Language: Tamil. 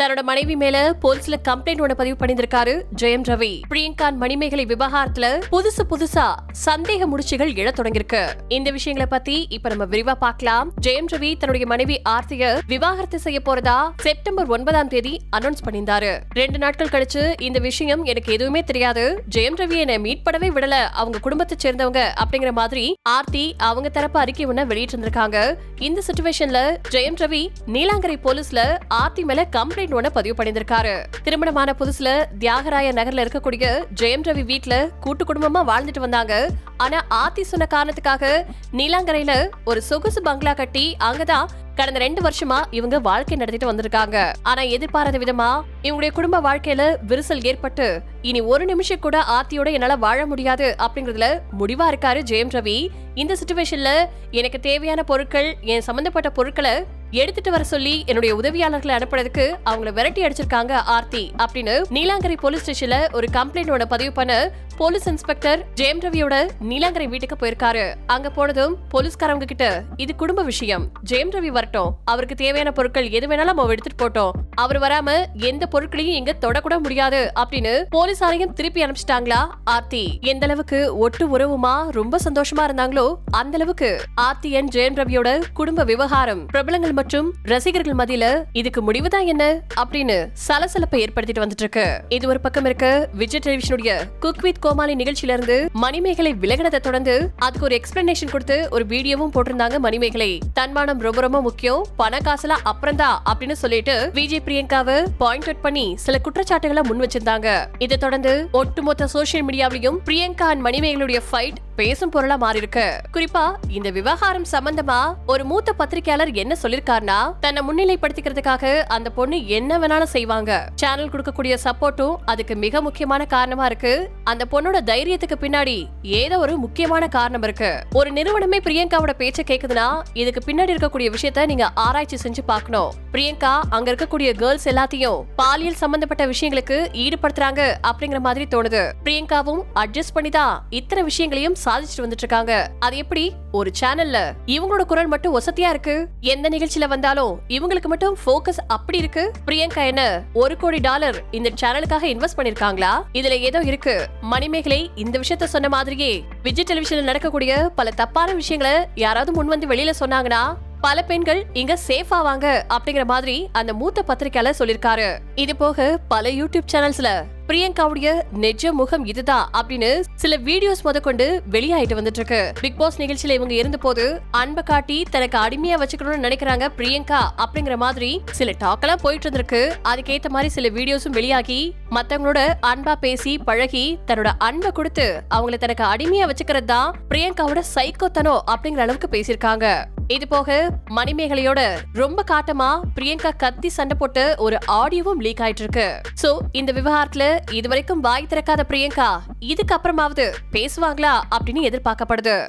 தன்னோட மனைவி மேல போலீஸ்ல கம்ப்ளைண்ட் ஒண்ணு பதிவு பண்ணியிருக்காரு ஜெயம் ரவி. பிரியங்கான் மணிமேகலை விவகாரத்துல புதுசு புதுசா சந்தேக முடிச்சுகள் எழ தொடங்கிருக்கு இந்த விஷயங்களை பத்தி இப்ப நம்ம விரிவா பார்க்கலாம். ஜெயம் ரவி தன்னுடைய மனைவி ஆர்த்திய விவாகரத்து செய்ய போறதா செப்டம்பர் ஒன்பதாம் தேதி அனௌன்ஸ் பண்ணியிருந்தாரு. ரெண்டு நாட்கள் கழிச்சு இந்த விஷயம் எனக்கு எதுவுமே தெரியாது. ஜெயம் ரவி என்னை மீட் பண்ணவே விடல. அவங்க குடும்பத்தை சேர்ந்தவங்க அப்படிங்கிற மாதிரி ஆர்த்தி அவங்க தரப்பு அறிக்கை ஒண்ணு வெளியிட்டு இருந்திருக்காங்க இந்த சுச்சுவேஷன்ல ஜெயம் ரவி நீலாங்கரை போலீஸ்ல ஆர்த்தி மேல கம்ப்ளைண்ட் ஒண்ண பதிவு பண்ணியிருக்காரு திருமணமான புதுசுல தியாகராய நகர்ல இருக்கக்கூடிய ஜெயம் ரவி வீட்டுல கூட்டு குடும்பமா வாழ்ந்துட்டு வந்தாங்க. ஆனா ஆர்த்தி சொன்ன காரணத்துக்காக நீலாங்கரையில ஒரு சொகுசு பங்களா கட்டி அங்கதான் கடந்த ரெண்டு வருஷமா இவங்க வாழ்க்கை நடத்திட்டு வந்திருக்காங்க. ஆனா எதிர்பாராத விதமா இவங்களுடைய குடும்ப வாழ்க்கையில விரிசல் ஏற்பட்டு இனி ஒரு நிமிஷம் கூட ஆர்த்தியோட என்னால வாழ முடியாது அப்படிங்கறதுல முடிவா இருக்காரு ஜெயம் ரவி. இந்த சுச்சுவேஷன்ல எனக்கு தேவையான பொருட்கள் என் சம்பந்தப்பட்ட பொருட்களை எடுத்துட்டு வர சொல்லி என்னுடைய உதவியாளர்களை அனுப்புறதுக்கு அவங்கள விரட்டி அடிச்சிருக்காங்க ஆர்த்தி அப்படின்னு நீலாங்கரை போலீஸ் ஸ்டேஷன்ல ஒரு கம்ப்ளைண்ட் ஒன்று பதிவு பண்ண போலீஸ் இன்ஸ்பெக்டர் ஜெயம் ரவியோட நீலாங்கரை வீட்டுக்கு போயிருக்காரு. அங்க போனதும் போலீஸ்காரவங்க கிட்ட இது குடும்ப விஷயம். ஜெயம் ரவி வரட்டும். அவருக்கு தேவையான பொருட்கள் எது வேணாலும் அவன் எடுத்துட்டு போட்டோம் அவர் வராம எந்த பொருட்களையும் இங்க தொடக்கூட முடியாது அப்படின்னு போலீஸ் போலீசாரையும் திருப்பி அனுப்பிச்சிட்டாங்களா? ஆர்த்தி எந்த அளவுக்கு ஒட்டு உறவுமா ரொம்ப சந்தோஷமா இருந்தாங்களோ அந்த அளவுக்கு ஆர்த்தி என் ஜெயன் ரவியோட குடும்ப விவகாரம் பிரபலங்கள் மற்றும் ரசிகர்கள் மத்தியில இதுக்கு முடிவுதான் என்ன அப்படின்னு சலசலப்பை ஏற்படுத்திட்டு வந்துட்டு இருக்கு இது ஒரு பக்கம் இருக்க விஜய் டெலிவிஷனுடைய குக் வித் கோமாளி நிகழ்ச்சியில இருந்து மணிமேகலை விலகினதை தொடர்ந்து அதுக்கு ஒரு எக்ஸ்பிளனேஷன் கொடுத்து ஒரு வீடியோவும் போட்டிருந்தாங்க மணிமேகலை. தன்மானம் ரொம்ப ரொம்ப முக்கியம் பண காசுலாம் அப்புறம்தான் அப்படின்னு சொல்லிட்டு விஜய் பிரியங்காவை பாயிண்ட் அவுட் பண்ணி சில குற்றச்சாட்டுகளை முன் வச்சிருந்தாங்க. இதை தொடர்ந்து ஒட்டுமொத்த சோசியல் மீடியாவிலையும் பிரியங்கா அண்ட் மணிமேகலுடைய ஃபைட் பேசும் பொருளா மாறி இருக்கு குறிப்பா இந்த விவகாரம் சம்பந்தமா ஒரு மூத்த பத்திரிகையாளர் என்ன சொல்லிருக்காருன்னா தன்னை முன்னிலைப்படுத்திக்கிறதுக்காக அந்த பொண்ணு என்ன வேணாலும் செய்வாங்க. சேனல் கொடுக்கக்கூடிய சப்போர்ட்டும் அதுக்கு மிக முக்கியமான காரணமா இருக்கு. அந்த பொண்ணோட தைரியத்துக்கு பின்னாடி ஏதோ ஒரு முக்கியமான காரணம் இருக்கு. ஒரு நிறுவனமே பிரியங்காவோட பேச்ச கேக்குதுன்னா இதுக்கு பின்னாடி இருக்கக்கூடிய விஷயத்த நீங்க ஆராய்ச்சி செஞ்சு பார்க்கணும். பிரியங்கா அங்க இருக்கக்கூடிய கேர்ள்ஸ் எல்லாத்தையும் பாலியல் சம்பந்தப்பட்ட விஷயங்களுக்கு ஈடுபடுத்துறாங்க அப்படிங்கிற மாதிரி தோணுது. பிரியங்காவும் அட்ஜஸ்ட் பண்ணி தான் இத்தனை விஷயங்களையும் சாதிச்சுட்டு வந்துட்டு இருக்காங்க அது எப்படி? ஒரு சேனல்ல இவங்களோட குரல் மட்டும் வசதியா இருக்கு? எந்த நிகழ்ச்சியில வந்தாலும் இவங்களுக்கு மட்டும் ஃபோக்கஸ் அப்படி இருக்கு? பிரியங்கா என்ன ஒரு கோடி டாலர் இந்த சேனலுக்காக இன்வெஸ்ட் பண்ணிருக்காங்களா? இதுல ஏதோ இருக்கு. மணிமேகலை இந்த விஷயத்த சொன்ன மாதிரியே விஜய் டெலிவிஷன்ல நடக்கக்கூடிய பல தப்பான விஷயங்களை யாராவது முன் வந்து வெளியில சொன்னாங்கன்னா பல பெண்கள் இங்க சேஃப் ஆவாங்க அப்படிங்கிற மாதிரி அந்த மூத்த பத்திரிக்கையாளர் சொல்லிருக்காரு இது போக பல யூடியூப் சேனல்ஸ்ல பிரியங்காவுடைய நெஜ முகம் இதுதான் அப்படின்னு சில வீடியோஸ் முதற்கொண்டு வெளியாயிட்டு வந்துட்டு இருக்கு பிக் பாஸ் நிகழ்ச்சியில இவங்க இருந்த போது அன்பை காட்டி தனக்கு அடிமையா வச்சுக்கணும்னு நினைக்கிறாங்க பிரியங்கா அப்படிங்கிற மாதிரி சில டாக் எல்லாம் போயிட்டு இருந்திருக்கு. அதுக்கேத்த மாதிரி சில வீடியோஸும் வெளியாகி மத்தவங்களோட அன்பா பேசி பழகி தன்னோட அன்பை கொடுத்து அவங்கள தனக்கு அடிமையா வச்சுக்கிறது தான் பிரியங்காவோட சைக்கோத்தனம் அப்படிங்கிற அளவுக்கு பேசியிருக்காங்க. இது போக மணிமேகலையோட ரொம்ப காட்டமா பிரியங்கா கத்தி சண்டை போட்டு ஒரு ஆடியோவும் லீக் ஆயிட்டு இருக்கு சோ இந்த விவகாரத்துல இதுவரைக்கும் வாய் திறக்காத பிரியங்கா இதுக்கு அப்புறமாவது பேசுவாங்களா அப்படின்னு எதிர்பார்க்கப்படுது.